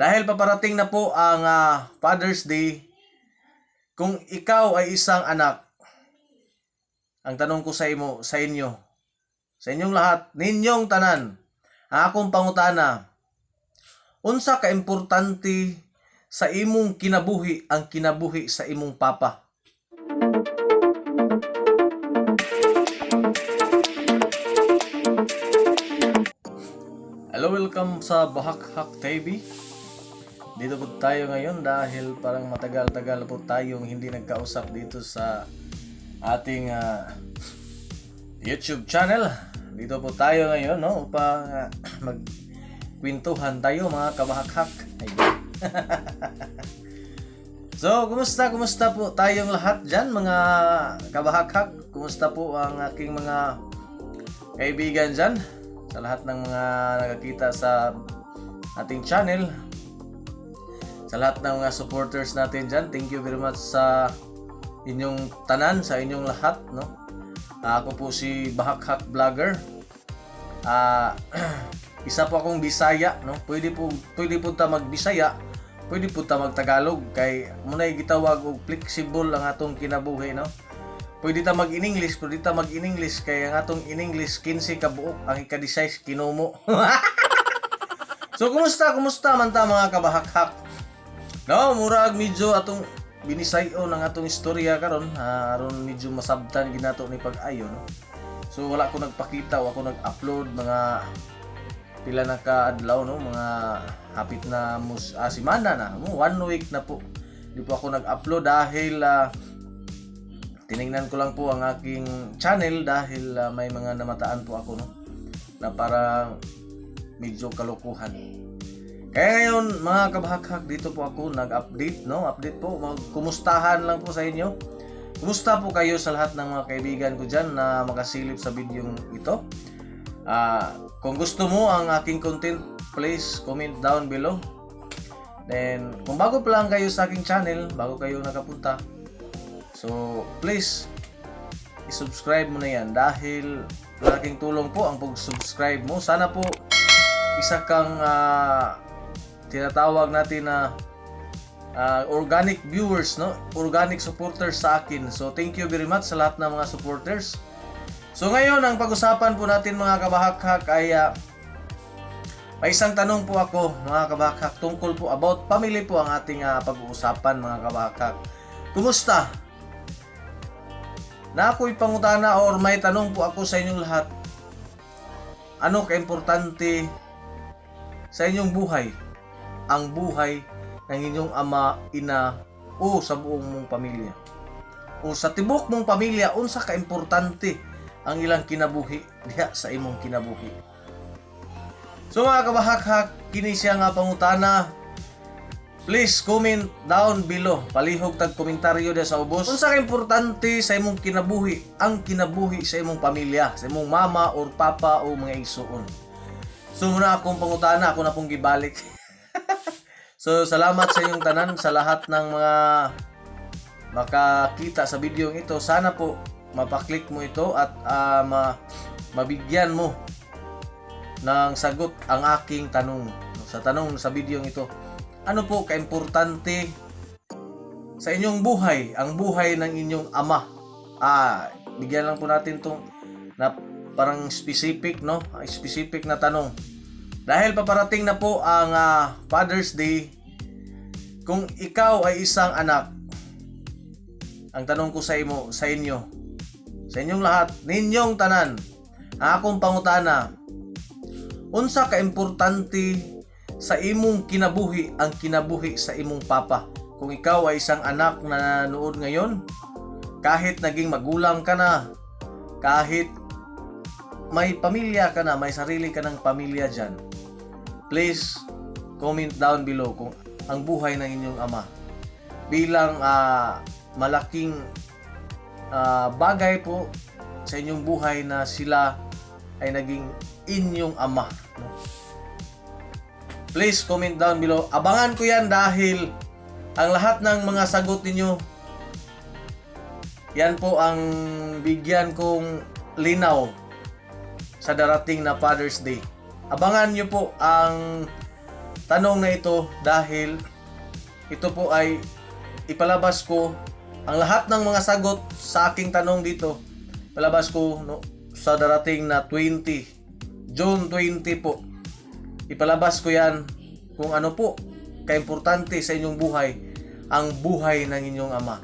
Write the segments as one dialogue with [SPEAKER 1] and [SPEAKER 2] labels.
[SPEAKER 1] Dahil paparating na po ang ah, Father's Day, kung ikaw ay isang anak, ang tanong ko sa imo, sa inyo, sa inyong lahat, ninyong tanan, ang akong pangutana, unsa ka importante sa imong kinabuhi ang kinabuhi sa imong papa? Hello, welcome sa Bahakhak TV. Dito po tayo ngayon dahil parang matagal-tagal po tayong hindi nagkausap dito sa ating ah, YouTube channel. Dito po tayo ngayon no upang ah, magkwentuhan tayo mga kabahakhak. So, kumusta kumusta po tayong lahat diyan mga kabahakhak? Kumusta po ang aking mga kaibigan diyan? Sa lahat ng mga nakakita sa ating channel, sa lahat ng mga supporters natin dyan, thank you very much sa inyong tanan, sa inyong lahat, no? Ah, ako po si Bahakhak Vlogger. Ah, isa po akong Bisaya, no? Pwede po pwede po ta magbisaya, pwede po ta magtagalog kay munay gitawag og flexible ang atong kinabuhi, no? Pwede ta mag-in-English, pwede ta mag-in-English kay ang atong in-English 15 ka buok, ang ika-16 kinumo. so kumusta kumusta man ta mga kabahakhak? No, murag medyo atong binisayo ng atong istorya karon, ah, aron medyo masabtan ginato ni pag-ayo no. So wala ko nagpakita, wala ko nag-upload mga pila na ka adlaw no, mga hapit na mus ah, simana na, mo one week na po. Di po ako nag-upload dahil ah, tiningnan ko lang po ang aking channel dahil ah, may mga namataan po ako no na parang medyo kalokohan. Kaya ngayon mga kabahakhak dito po ako nag-update no, update po, magkumustahan lang po sa inyo. Kumusta po kayo sa lahat ng mga kaibigan ko diyan na makasilip sa video ito? Ah, kung gusto mo ang aking content, please comment down below. Then, kung bago pa lang kayo sa aking channel, bago kayo nakapunta, So, please, i-subscribe mo na yan dahil malaking tulong po ang pag-subscribe mo. Sana po isa kang ah, tinatawag natin na ah, organic viewers, no? Organic supporters sa akin. So, thank you very much sa lahat ng mga supporters. So, ngayon, ang pag-usapan po natin mga kabahakhak ay ah, may isang tanong po ako mga kabahakhak tungkol po about family po ang ating ah, pag-uusapan mga kabahakhak. Kumusta? na ako'y pangutana or may tanong po ako sa inyong lahat. Ano ka-importante sa inyong buhay? Ang buhay ng inyong ama, ina, o sa buong mong pamilya. O sa tibok mong pamilya, unsa ka-importante ang ilang kinabuhi diha sa imong kinabuhi. So mga kabahakhak, kini siya nga pangutana Please comment down below. Palihog tag komentaryo dia sa ubos. Unsa ka importante sa imong kinabuhi? Ang kinabuhi sa imong pamilya, sa imong mama or papa o mga igsuon. So muna akong pangutana, ako na pong gibalik. so salamat sa inyong tanan sa lahat ng mga makakita sa video ito. Sana po mapaklik mo ito at ah, ma mabigyan mo ng sagot ang aking tanong sa tanong sa video ito ano po kaimportante sa inyong buhay, ang buhay ng inyong ama. Ah, bigyan lang po natin tong na parang specific, no? Specific na tanong. Dahil paparating na po ang ah, Father's Day, kung ikaw ay isang anak, ang tanong ko sa imo, sa inyo, sa inyong lahat, ninyong tanan, ang akong pangutana, unsa ka importante sa imong kinabuhi ang kinabuhi sa imong papa. Kung ikaw ay isang anak na nanood ngayon, kahit naging magulang ka na, kahit may pamilya ka na, may sarili ka ng pamilya dyan, please comment down below kung ang buhay ng inyong ama bilang ah, malaking ah, bagay po sa inyong buhay na sila ay naging inyong ama. Please comment down below. Abangan ko yan dahil ang lahat ng mga sagot ninyo yan po ang bigyan kong linaw sa darating na Father's Day. Abangan nyo po ang tanong na ito dahil ito po ay ipalabas ko ang lahat ng mga sagot sa aking tanong dito. Palabas ko no, sa darating na 20, June 20 po. Ipalabas ko yan kung ano po kaimportante sa inyong buhay ang buhay ng inyong ama.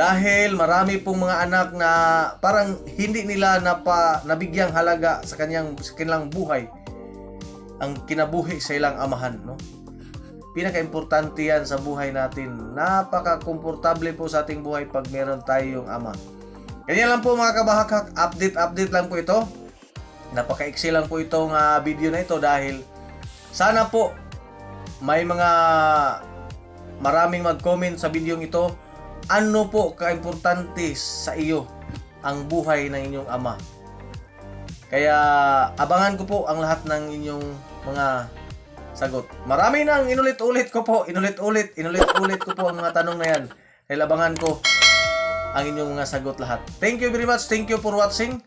[SPEAKER 1] Dahil marami pong mga anak na parang hindi nila napa, nabigyang halaga sa kanyang sa kanilang buhay ang kinabuhi sa ilang amahan, no? Pinaka-importante yan sa buhay natin. Napaka-komportable po sa ating buhay pag meron tayong ama. Ganyan lang po mga kabahakak, update-update lang po ito. Napaka-excel lang po itong ah, video na ito dahil sana po may mga maraming mag-comment sa video ito. Ano po kaimportante sa iyo ang buhay ng inyong ama? Kaya abangan ko po ang lahat ng inyong mga sagot. Marami nang inulit-ulit ko po, inulit-ulit, inulit-ulit ko po ang mga tanong na yan. Dahil abangan ko ang inyong mga sagot lahat. Thank you very much. Thank you for watching.